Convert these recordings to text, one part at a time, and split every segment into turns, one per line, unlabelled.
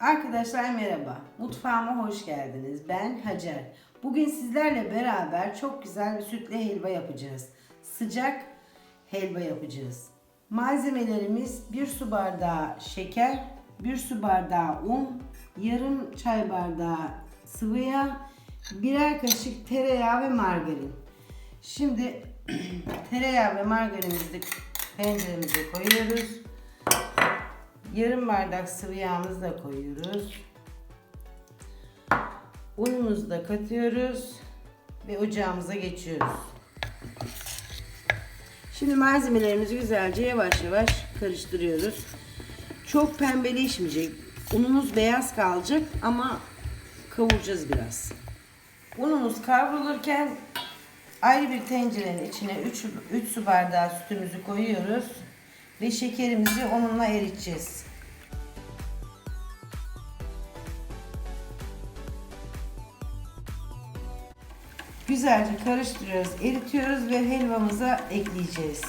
Arkadaşlar merhaba. Mutfağıma hoş geldiniz. Ben Hacer. Bugün sizlerle beraber çok güzel bir sütlü helva yapacağız. Sıcak helva yapacağız. Malzemelerimiz 1 su bardağı şeker, 1 su bardağı un, yarım çay bardağı sıvı yağ, birer kaşık tereyağı ve margarin. Şimdi tereyağı ve margarinimizi tenceremize koyuyoruz. Yarım bardak sıvı yağımızı da koyuyoruz. Unumuzu da katıyoruz ve ocağımıza geçiyoruz. Şimdi malzemelerimizi güzelce yavaş yavaş karıştırıyoruz. Çok pembeleşmeyecek. Unumuz beyaz kalacak ama kavuracağız biraz. Unumuz kavrulurken ayrı bir tencerenin içine 3, 3 su bardağı sütümüzü koyuyoruz ve şekerimizi onunla eriteceğiz. Güzelce karıştırıyoruz, eritiyoruz ve helvamıza ekleyeceğiz.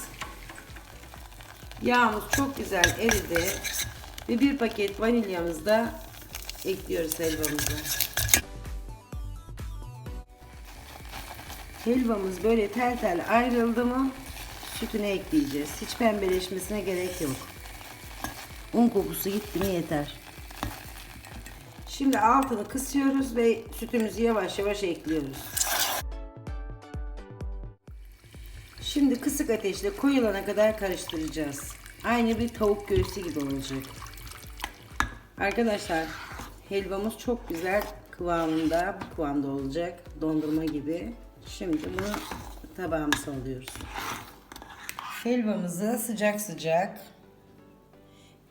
Yağımız çok güzel eridi ve bir paket vanilyamızı da ekliyoruz helvamıza. Helvamız böyle tel tel ayrıldı mı sütüne ekleyeceğiz. Hiç pembeleşmesine gerek yok. Un kokusu gitti mi yeter. Şimdi altını kısıyoruz ve sütümüzü yavaş yavaş ekliyoruz. Şimdi kısık ateşle koyulana kadar karıştıracağız. Aynı bir tavuk göğsü gibi olacak. Arkadaşlar helvamız çok güzel kıvamında, bu kıvamda olacak. Dondurma gibi. Şimdi bunu tabağımıza alıyoruz. Helvamızı sıcak sıcak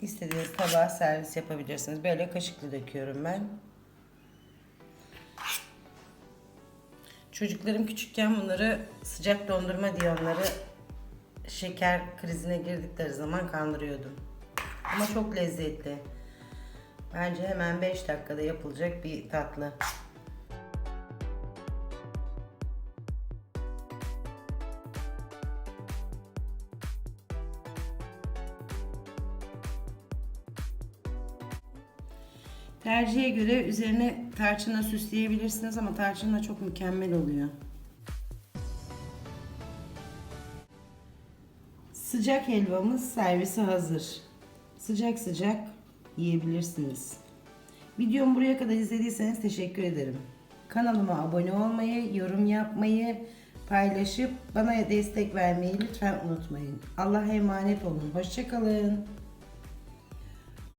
istediğiniz tabağa servis yapabilirsiniz. Böyle kaşıkla döküyorum ben. Çocuklarım küçükken bunları sıcak dondurma diye onları şeker krizine girdikleri zaman kandırıyordum. Ama çok lezzetli. Bence hemen 5 dakikada yapılacak bir tatlı. Tercihe göre üzerine tarçınla süsleyebilirsiniz ama tarçınla çok mükemmel oluyor. Sıcak helvamız servise hazır. Sıcak sıcak yiyebilirsiniz. Videomu buraya kadar izlediyseniz teşekkür ederim. Kanalıma abone olmayı, yorum yapmayı, paylaşıp bana destek vermeyi lütfen unutmayın. Allah'a emanet olun. Hoşçakalın.